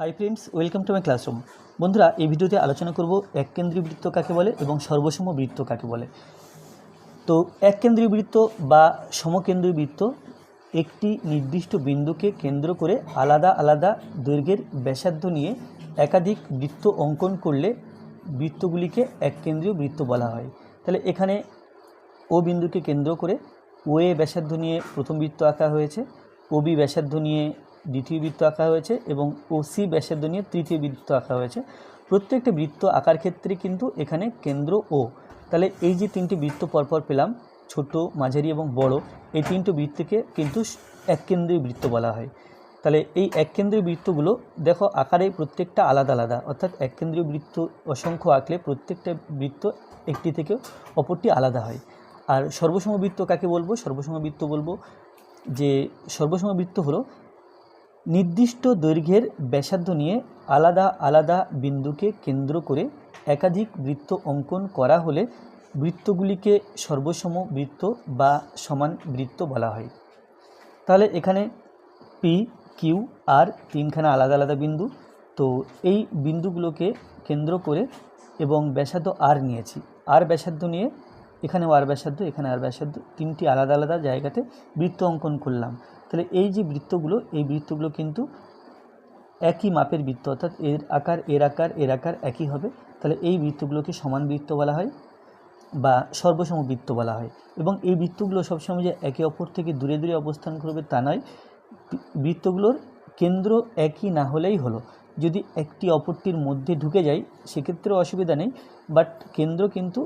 Hi friends welcome to my classroom বন্ধুরা, এই ভিডিওতে আলোচনা করব এক কেন্দ্রীয় বৃত্ত কাকে বলে এবং সর্বসম বৃত্ত কাকে বলে। তো এক কেন্দ্রীয় বৃত্ত বা সমকেন্দ্রীয় বৃত্ত একটি নির্দিষ্ট বিন্দুকে কেন্দ্র করে আলাদা আলাদা দৈর্ঘ্যের ব্যাসার্ধ নিয়ে একাধিক বৃত্ত অঙ্কন করলে বৃত্তগুলিকে এক কেন্দ্রীয় বৃত্ত বলা হয়। তাহলে এখানে ও বিন্দুকে কেন্দ্র করে ও এ ব্যাসার্ধ নিয়ে প্রথম বৃত্ত আঁকা হয়েছে ও বি ব্যাসার্ধ নিয়ে দ্বিতীয় বৃত্ত আঁকা হয়েছে এবং ও সি ব্যাসার্ধ নিয়ে তৃতীয় বৃত্ত আঁকা হয়েছে। প্রত্যেকটা বৃত্ত আঁকার ক্ষেত্রে কিন্তু এখানে কেন্দ্র ও তাহলে এই যে তিনটি বৃত্ত পরপর পেলাম, ছোট, মাঝারি এবং বড়, এই তিনটি বৃত্তকে কিন্তু এক কেন্দ্রীয় বৃত্ত বলা হয়। তাহলে এই এক কেন্দ্রীয় বৃত্তগুলো, দেখো আকারে প্রত্যেকটা আলাদা আলাদা, অর্থাৎ এক কেন্দ্রীয় বৃত্ত অসংখ্য আঁকলে প্রত্যেকটা বৃত্ত একটি থেকে অপরটি আলাদা হয়। আর সর্বসম বৃত্ত কাকে বলব? সর্বসম বৃত্ত বলব যে সর্বসম বৃত্ত হলো নির্দিষ্ট দৈর্ঘ্যের ব্যাসার্ধ নিয়ে আলাদা আলাদা বিন্দুকে কেন্দ্র করে একাধিক বৃত্ত অঙ্কন করা হলে বৃত্তগুলিকে সর্বসম বৃত্ত বা সমান বৃত্ত বলা হয়। তাহলে এখানে পি কিউ আর তিনখানা আলাদা আলাদা বিন্দু। তো এই বিন্দুগুলোকে কেন্দ্র করে এবং ব্যাসার্ধ আর নিয়েছি। আর ব্যাসার্ধ নিয়ে এখানেও আর ব্যাসার্ধ, এখানে আর ব্যাসার্ধ, তিনটি আলাদা আলাদা জায়গাতে বৃত্ত অঙ্কন করলাম। তাহলে এই যে বৃত্তগুলো, এই বৃত্তগুলো কিন্তু একই মাপের বৃত্ত, অর্থাৎ এর আকার এর আকার এর আকার একই হবে। তাহলে এই বৃত্তগুলোকে সমান বৃত্ত বলা হয় বা সর্বসম বৃত্ত বলা হয়। এবং এই বৃত্তগুলো সবসময় যে একে অপর থেকে দূরে দূরে অবস্থান করবে তা নয়, বৃত্তগুলোর কেন্দ্র একই না হলেই হলো। যদি একটি অপরটির মধ্যে ঢুকে যায়, সেক্ষেত্রেও অসুবিধা নেই। বাট কেন্দ্র কিন্তু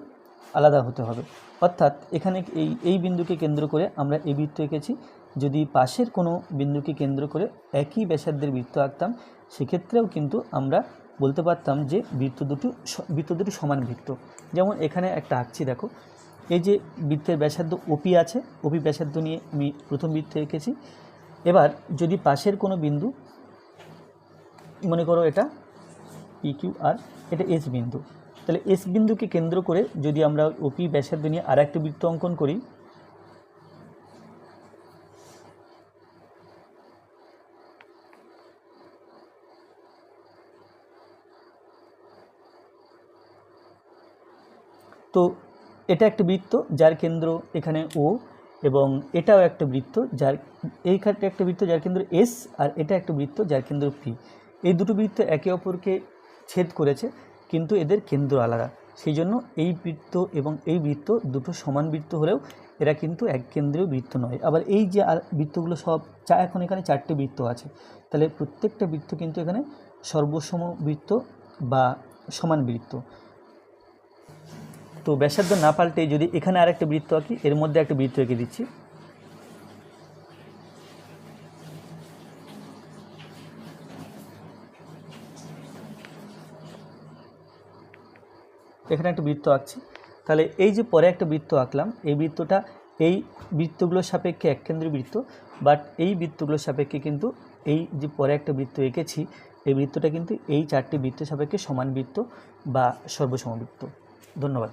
আলাদা হতে হবে। অর্থাৎ এখানে এই এই বিন্দুকে কেন্দ্র করে আমরা এই বৃত্ত এঁকেছি। যদি পাশের কোনো বিন্দুকে কেন্দ্র করে একই ব্যাসার্ধের বৃত্ত আঁকতাম, সেক্ষেত্রেও কিন্তু আমরা বলতে পারতাম যে বৃত্ত দুটি বৃত্ত দুটি সমান বৃত্ত। যেমন এখানে একটা আঁকছি, দেখো। এই যে বৃত্তের ব্যাসার্ধ ওপি আছে ওপি ব্যাসার্ধ নিয়ে আমি প্রথম বৃত্ত এঁকেছি। এবার যদি পাশের কোনো বিন্দু, মনে করো এটা পি কিউ আর এটা এস বিন্দু। তাহলে এস বিন্দুকে কেন্দ্র করে যদি আমরা ওপি ব্যাসার্ধ নিয়ে আর একটা বৃত্ত অঙ্কন করি, তো এটা একটা বৃত্ত যার কেন্দ্র এখানে ও এবং এটাও একটা বৃত্ত যার এইখানে একটা বৃত্ত যার কেন্দ্র এস আর এটা একটা বৃত্ত যার কেন্দ্র পি এই দুটো বৃত্ত একে অপরকে ছেদ করেছে। কিন্তু এদের কেন্দ্র আলাদা। সেই জন্য এই বৃত্ত এবং এই বৃত্ত দুটো সমান বৃত্ত হলেও এরা কিন্তু এক কেন্দ্রীয় বৃত্ত নয়। আবার এই যে বৃত্তগুলো সব চা এখন এখানে চারটে বৃত্ত আছে। তাহলে প্রত্যেকটা বৃত্ত কিন্তু এখানে সর্বসম বৃত্ত বা সমান বৃত্ত। তো ব্যাসার্ধ না পাল্টে যদি এখানে আরেকটা বৃত্ত আঁকি, এর মধ্যে একটা বৃত্ত এঁকে দিচ্ছি। এখানে একটা বৃত্ত আঁকছি। তাহলে এই যে পরে একটা বৃত্ত আঁকলাম, এই বৃত্তটা এই বৃত্তগুলোর সাপেক্ষে এক কেন্দ্রীয় বৃত্ত বাট এই বৃত্তগুলোর সাপেক্ষে কিন্তু এই যে পরে একটা বৃত্ত এঁকেছি, এই বৃত্তটা কিন্তু এই চারটি বৃত্তের সাপেক্ষে সমান বৃত্ত বা সর্বসম বৃত্ত। ধন্যবাদ।